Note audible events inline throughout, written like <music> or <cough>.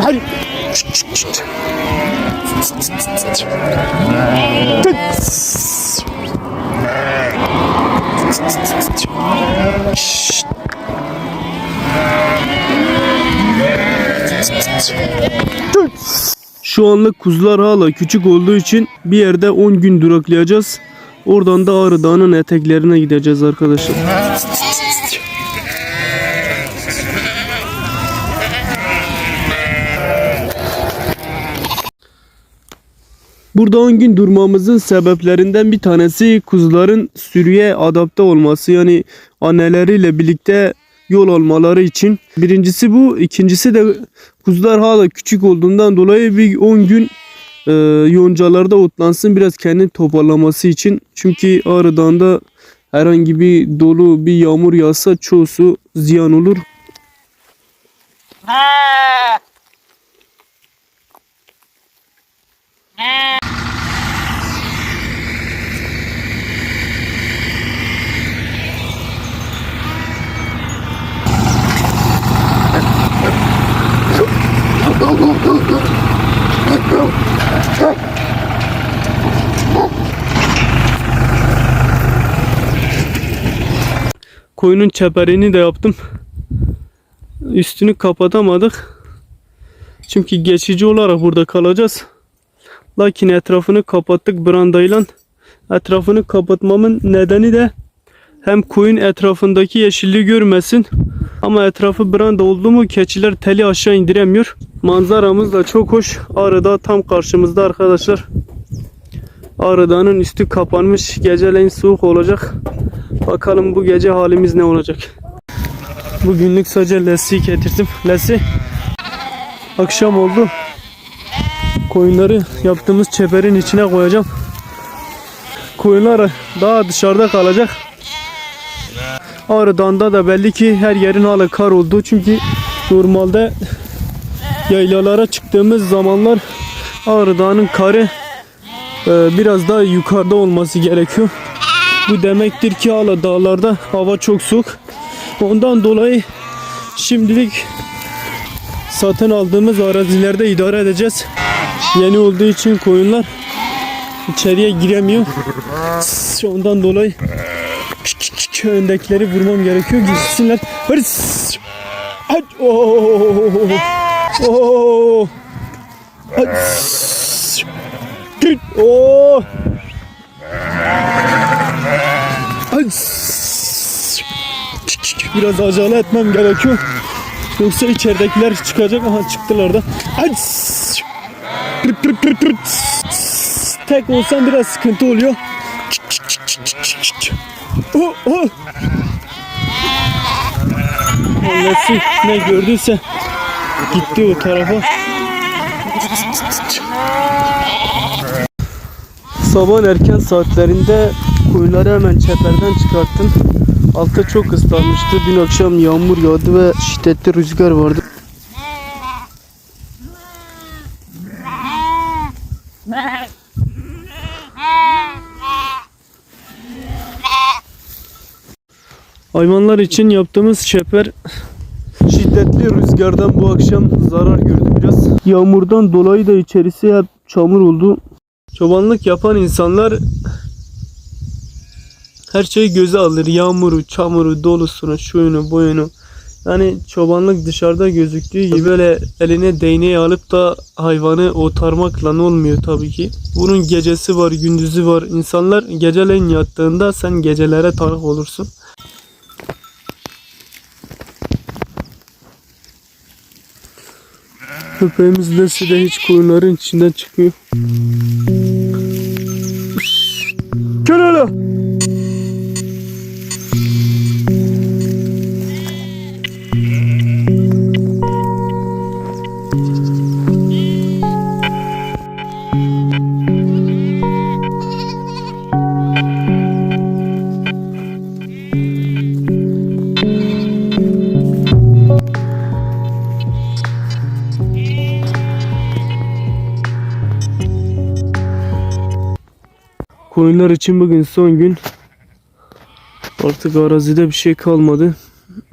Hadi. Şu anlık kuzular hala küçük olduğu için bir yerde 10 gün duraklayacağız. Oradan da Ağrı Dağı'nın eteklerine gideceğiz arkadaşlar. Burada 10 gün durmamızın sebeplerinden bir tanesi kuzuların sürüye adapte olması yani anneleriyle birlikte yol almaları için. Birincisi bu. ikincisi de kuzular hala küçük olduğundan dolayı bir 10 gün e, yoncalarda otlansın biraz kendini toparlaması için. Çünkü Ağrı Dağı'nda herhangi bir dolu bir yağmur yağsa çoğusu ziyan olur. Koyunun çeperini de yaptım. Üstünü kapatamadık. Çünkü geçici olarak burada kalacağız. Lakin etrafını kapattık brandayla. Etrafını kapatmamın nedeni de hem koyun etrafındaki yeşilliği görmesin. Ama etrafı branda oldu mu keçiler teli aşağı indiremiyor. Manzaramız da çok hoş. Ağrı'da tam karşımızda arkadaşlar. Ağrı Dağı'nın üstü kapanmış. Geceleyin soğuk olacak. Bakalım bu gece halimiz ne olacak. Bugünlük sadece Lesi'yi getirdim. Lesi akşam oldu. Koyunları yaptığımız çeperin içine koyacağım. Koyunlar daha dışarıda kalacak. Ağrı Dağı'nda da belli ki her yerin hala kar oldu. Çünkü normalde yaylalara çıktığımız zamanlar Ağrı Dağı'nın karı e, biraz daha yukarıda olması gerekiyor. Bu demektir ki hala dağlarda hava çok soğuk. Ondan dolayı şimdilik satın aldığımız arazilerde idare edeceğiz. Yeni olduğu için koyunlar içeriye giremiyor. Ondan dolayı öndekileri vurmam gerekiyor. Girsinler. Hırs. Hadi. Oo. Oo. Hadi. Oo. Ay. Biraz acele etmem gerekiyor. Yoksa içeridekiler çıkacak. Aha çıktılar da. Tırt. Tek olsam biraz sıkıntı oluyor. Oh, oh. Annesi ne gördüyse gitti o tarafa. Sabahın erken saatlerinde koyunları hemen çeperden çıkarttım. Altta çok ıslanmıştı. Dün akşam yağmur yağdı ve şiddetli rüzgar vardı. Hayvanlar için yaptığımız çeper şiddetli rüzgardan bu akşam zarar gördü biraz. Yağmurdan dolayı da içerisi hep çamur oldu. Çobanlık yapan insanlar her şeyi göze alır. Yağmuru, çamuru, dolusunu, şuyunu, buyunu. Yani çobanlık dışarıda gözüktüğü gibi böyle eline değneği alıp da hayvanı otarmakla olmuyor tabii ki. Bunun gecesi var, gündüzü var. İnsanlar geceleyin yattığında sen gecelere tanık olursun. Köpeğimiz de size hiç koyunların içinden çıkıyor. Koyunlar için bugün son gün. Artık arazide bir şey kalmadı.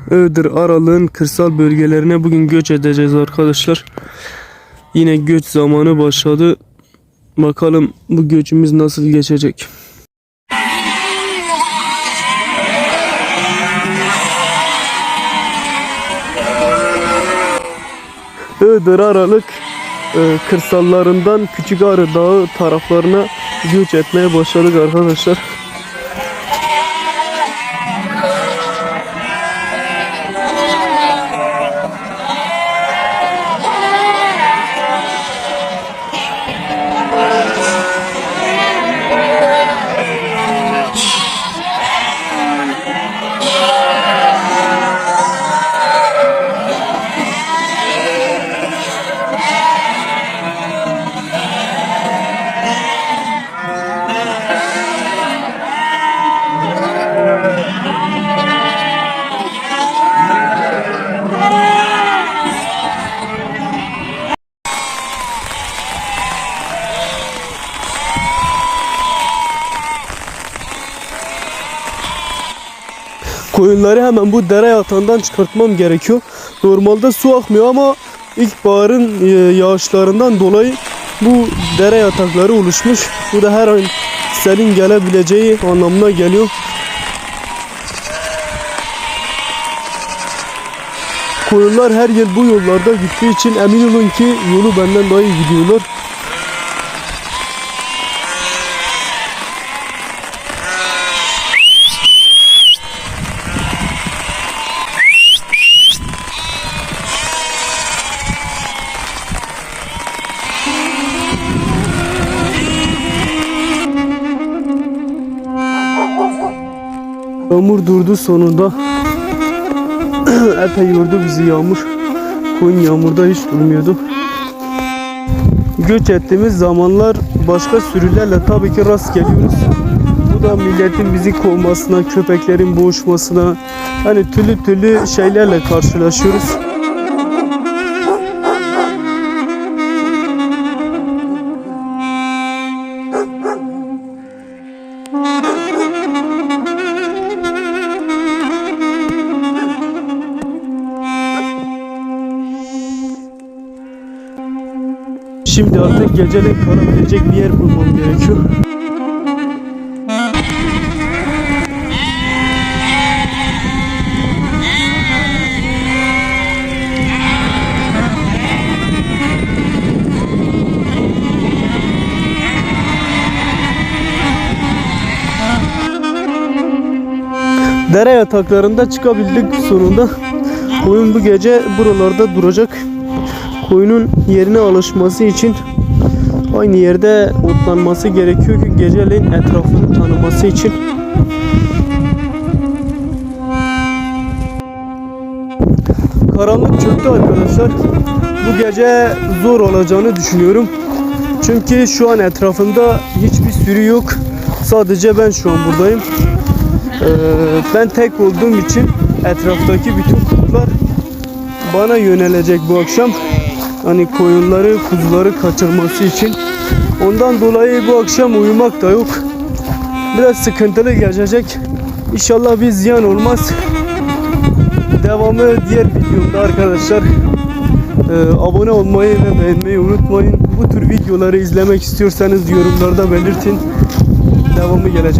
Iğdır Aralık'ın kırsal bölgelerine bugün göç edeceğiz arkadaşlar. Yine göç zamanı başladı. Bakalım bu göçümüz nasıl geçecek. Iğdır Aralık e, kırsallarından Küçük Arı Dağı taraflarına göç etmeye başladık arkadaşlar. Koyunları hemen bu dere yatağından çıkartmam gerekiyor. Normalde su akmıyor ama ilkbaharın e, yağışlarından dolayı bu dere yatakları oluşmuş. Bu da her an selin gelebileceği anlamına geliyor. Koyunlar her yıl bu yollarda gittiği için emin olun ki yolu benden daha iyi gidiyorlar. Yağmur durdu sonunda. <clears throat> Epey yordu bizi yağmur. Koyun yağmurda hiç durmuyordu. Göç ettiğimiz zamanlar başka sürülerle tabii ki rast geliyoruz. Bu da milletin bizi kovmasına, köpeklerin boğuşmasına, hani türlü türlü şeylerle karşılaşıyoruz. Şimdi artık gecelik kalabilecek bir yer bulmam gerekiyor. Dere yataklarında çıkabildik sonunda. Koyun bu gece buralarda duracak. Koyunun yerine alışması için aynı yerde otlanması gerekiyor ki geceleyin etrafını tanıması için. Karanlık çöktü arkadaşlar. Bu gece zor olacağını düşünüyorum. Çünkü şu an etrafımda hiçbir sürü yok. Sadece ben şu an buradayım. Ee, ben tek olduğum için etraftaki bütün kurtlar bana yönelecek bu akşam. Hani koyunları, kuzuları kaçırması için. Ondan dolayı bu akşam uyumak da yok. Biraz sıkıntılı geçecek. İnşallah bir ziyan olmaz. Devamı diğer videomda arkadaşlar. Ee, abone olmayı ve beğenmeyi unutmayın. Bu tür videoları izlemek istiyorsanız yorumlarda belirtin. Devamı gelecek.